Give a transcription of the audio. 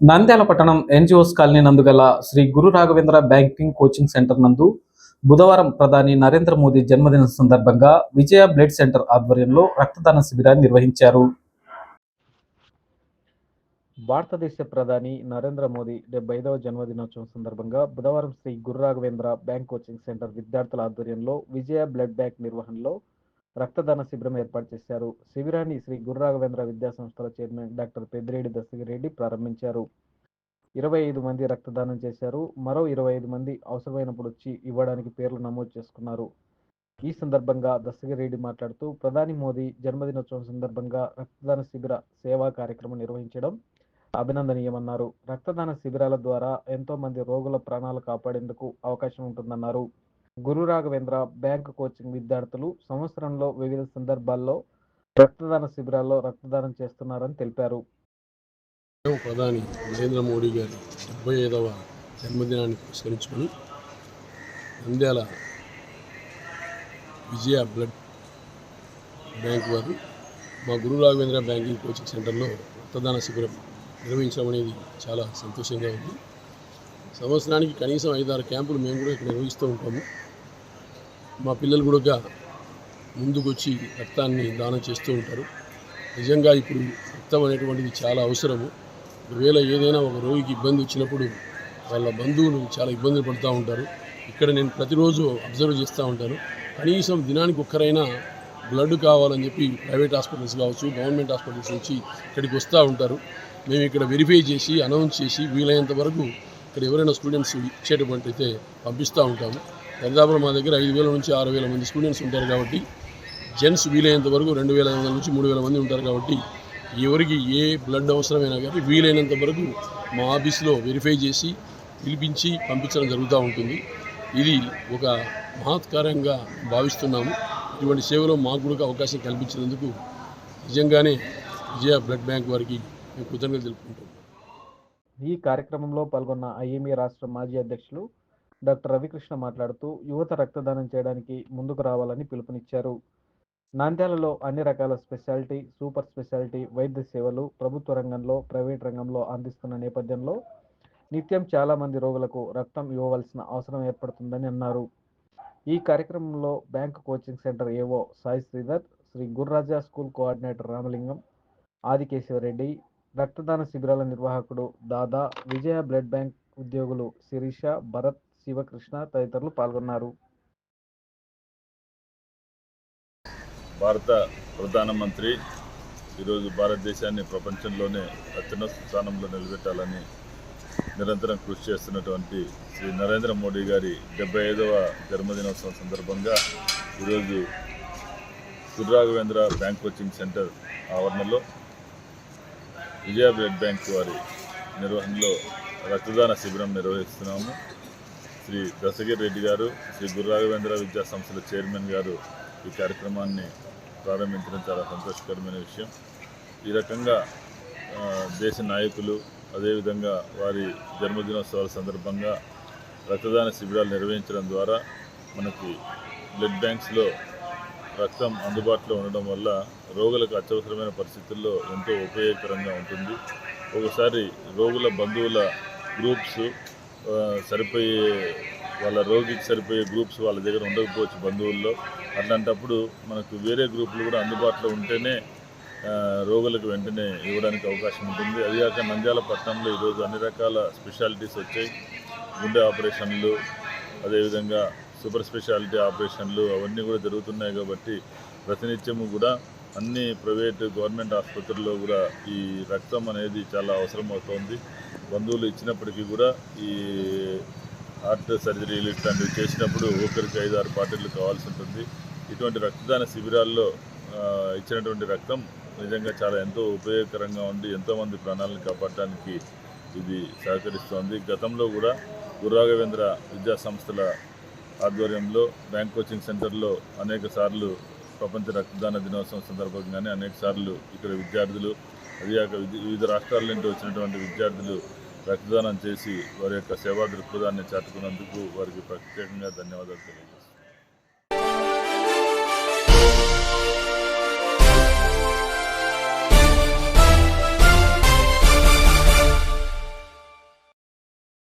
నంద్యాల పట్టణం NGOs colony నందుగల Shri Guru Raghavendra banking coaching centre నందు బుధవారం ప్రధాని నరేంద్ర మోదీ జన్మదిన సందర్భంగా విజయ బ్లడ్ సెంటర్ ఆధ్వర్యంలో రక్తదాన శిబిరాన్ని నిర్వహించారు. భారతదేశ ప్రధాని నరేంద్ర మోదీ డెబ్బై ఐదవ జన్మదినోత్సవం సందర్భంగా బుధవారం Shri Guru Raghavendra bank coaching centre విద్యార్థుల ఆధ్వర్యంలో విజయ బ్లడ్ బ్యాంక్ నిర్వహణలో రక్తదాన శిబిరం ఏర్పాటు చేశారు. శిబిరాన్ని శ్రీ గురురాఘవేంద్ర విద్యాసంస్థల విద్యా సంస్థల చైర్మన్ డాక్టర్ పెద్దిరెడ్డి దస్తగిరెడ్డి ప్రారంభించారు. ఇరవై ఐదు మంది రక్తదానం చేశారు. మరో ఇరవై ఐదు మంది అవసరమైనప్పుడు వచ్చి ఇవ్వడానికి పేర్లు నమోదు చేసుకున్నారు. ఈ సందర్భంగా దస్తగిరెడ్డి మాట్లాడుతూ ప్రధాని మోదీ జన్మదినోత్సవం సందర్భంగా రక్తదాన శిబిర సేవా కార్యక్రమం నిర్వహించడం అభినందనీయమన్నారు. రక్తదాన శిబిరాల ద్వారా ఎంతో మంది రోగుల ప్రాణాలు కాపాడేందుకు అవకాశం ఉంటుందన్నారు. గురు రాఘవేంద్ర బ్యాంక్ కోచింగ్ విద్యార్థులు సంవత్సరంలో వివిధ సందర్భాల్లో రక్తదాన శిబిరాల్లో రక్తదానం చేస్తున్నారని తెలిపారు. ప్రధాని నరేంద్ర మోడీ గారి డెబ్బై ఐదవ జన్మదినాన్ని పురస్కరించుకొని నంద్యాల విజయ బ్లడ్ బ్యాంక్ వారు మా గురు రాఘవేంద్ర బ్యాంకింగ్ కోచింగ్ సెంటర్లో రక్తదాన శిబిరం నిర్వహించడం అనేది చాలా సంతోషంగా ఉంది. సంవత్సరానికి కనీసం ఐదారు క్యాంపులు మేము కూడా ఇక్కడ నిర్వహిస్తూ ఉంటాము. మా పిల్లలు కూడా ముందుకు వచ్చి రక్తాన్ని దానం చేస్తూ ఉంటారు. నిజంగా ఇప్పుడు రక్తం అనేటువంటిది చాలా అవసరము. ఒకవేళ ఏదైనా ఒక రోగికి ఇబ్బంది వచ్చినప్పుడు వాళ్ళ బంధువులు చాలా ఇబ్బందులు పడుతూ ఉంటారు. ఇక్కడ నేను ప్రతిరోజు అబ్జర్వ్ చేస్తూ ఉంటాను. కనీసం దినానికి ఒక్కరైనా బ్లడ్ కావాలని చెప్పి ప్రైవేట్ హాస్పిటల్స్ కావచ్చు గవర్నమెంట్ హాస్పిటల్స్ నుంచి ఇక్కడికి వస్తూ ఉంటారు. మేము ఇక్కడ వెరిఫై చేసి అనౌన్స్ చేసి వీలైనంత వరకు ఇక్కడ ఎవరైనా స్టూడెంట్స్ ఇచ్చేటటువంటి అయితే పంపిస్తూ ఉంటాము. దాదాపు మా దగ్గర ఐదు వేల నుంచి ఆరు వేల మంది స్టూడెంట్స్ ఉంటారు కాబట్టి జెంట్స్ వీలైనంత వరకు రెండు వేల ఐదు వందల నుంచి మూడు వేల మంది ఉంటారు కాబట్టి ఎవరికి ఏ బ్లడ్ అవసరమైనా కానీ వీలైనంత వరకు మా ఆఫీస్లో వెరిఫై చేసి పిలిపించి పంపించడం జరుగుతూ ఉంటుంది. ఇది ఒక మహత్కార్యంగా భావిస్తున్నాము. ఇటువంటి సేవలో మాకు కూడా అవకాశం కల్పించినందుకు నిజంగానే విజయ బ్లడ్ బ్యాంక్ వారికి మేము కృతజ్ఞతలు తెలుపుకుంటాం ఈ కార్యక్రమంలో పాల్గొన్న ఐఎంఏ రాష్ట్ర మాజీ అధ్యక్షులు డాక్టర్ రవికృష్ణ మాట్లాడుతూ యువత రక్తదానం చేయడానికి ముందుకు రావాలని పిలుపునిచ్చారు. నాంద్యాలలో అన్ని రకాల స్పెషాలిటీ సూపర్ స్పెషాలిటీ వైద్య సేవలు ప్రభుత్వ రంగంలో ప్రైవేట్ రంగంలో అందిస్తున్న నేపథ్యంలో నిత్యం చాలామంది రోగులకు రక్తం ఇవ్వవలసిన అవసరం ఏర్పడుతుందని అన్నారు. ఈ కార్యక్రమంలో bank coaching centre AO Sai Sridhar Shri Gurraja school coordinator Ramalingam Adikesavareddy రక్తదాన శిబిరాల నిర్వాహకుడు దాదా విజయ బ్లడ్ బ్యాంక్ ఉద్యోగులు శిరీష భరత్ శివకృష్ణ తదితరులు పాల్గొన్నారు. భారత ప్రధానమంత్రి ఈరోజు భారతదేశాన్ని ప్రపంచంలోనే అత్యున్నత స్థానంలో నిలబెట్టాలని నిరంతరం కృషి చేస్తున్నటువంటి శ్రీ నరేంద్ర మోడీ గారి డెబ్బై ఐదవ జన్మదినోత్సవం సందర్భంగా ఈరోజు గురురాఘవేంద్ర బ్యాంక్ కోచింగ్ సెంటర్ ఆవరణలో విజయ బ్లడ్ బ్యాంక్ వారి నిర్వహణలో రక్తదాన శిబిరం నిర్వహిస్తున్నాము. శ్రీ దశగిరి రెడ్డి గారు శ్రీ గురురాఘవేంద్ర విద్యా సంస్థల చైర్మన్ గారు ఈ కార్యక్రమాన్ని ప్రారంభించడం చాలా సంతోషకరమైన విషయం. ఈ రకంగా దేశ నాయకులు అదేవిధంగా వారి జన్మదినోత్సవాల సందర్భంగా రక్తదాన శిబిరాలు నిర్వహించడం ద్వారా మనకి బ్లడ్ బ్యాంక్స్లో రక్తం అందుబాటులో ఉండడం వల్ల రోగులకు అత్యవసరమైన పరిస్థితుల్లో ఎంతో ఉపయోగకరంగా ఉంటుంది. ఒకసారి రోగుల బంధువుల గ్రూప్స్ సరిపోయే వాళ్ళ రోగికి సరిపోయే గ్రూప్స్ వాళ్ళ దగ్గర ఉండకపోవచ్చు బంధువుల్లో. అట్లాంటప్పుడు మనకు వేరే గ్రూపులు కూడా అందుబాటులో ఉంటేనే రోగులకు వెంటనే ఇవ్వడానికి అవకాశం ఉంటుంది. అదిగాక నంద్యాల పట్టణంలో ఈరోజు అన్ని రకాల స్పెషాలిటీస్ వచ్చాయి. గుండె ఆపరేషన్లు అదేవిధంగా సూపర్ స్పెషాలిటీ ఆపరేషన్లు అవన్నీ కూడా జరుగుతున్నాయి కాబట్టి ప్రతినిత్యము కూడా అన్ని ప్రైవేట్ గవర్నమెంట్ ఆసుపత్రుల్లో కూడా ఈ రక్తం అనేది చాలా అవసరం అవుతోంది బంధువులు ఇచ్చినప్పటికీ కూడా ఈ హార్ట్ సర్జరీలు ఇట్లాంటివి చేసినప్పుడు ఒకరికి ఐదు ఆరు పార్టీలు కావాల్సి ఉంటుంది. ఇటువంటి రక్తదాన శిబిరాల్లో ఇచ్చినటువంటి రక్తం నిజంగా చాలా ఎంతో ఉపయోగకరంగా ఉండి ఎంతోమంది ప్రాణాలను కాపాడటానికి ఇది సహకరిస్తోంది. గతంలో కూడా గురురాఘవేంద్ర విద్యా సంస్థల ఆధ్వర్యంలో బ్యాంక్ కోచింగ్ సెంటర్లో అనేక సార్లు ప్రపంచ రక్తదాన దినోత్సవం సందర్భంగానే అనేక సార్లు ఇక్కడ విద్యార్థులు అదిగాక వివిధ రాష్ట్రాల నుండి వచ్చినటువంటి విద్యార్థులు రక్తదానం చేసి వారి యొక్క సేవా దృక్పథాన్ని చాటుకున్నందుకు వారికి ప్రత్యేకంగా ధన్యవాదాలు తెలియజేస్తున్నాను.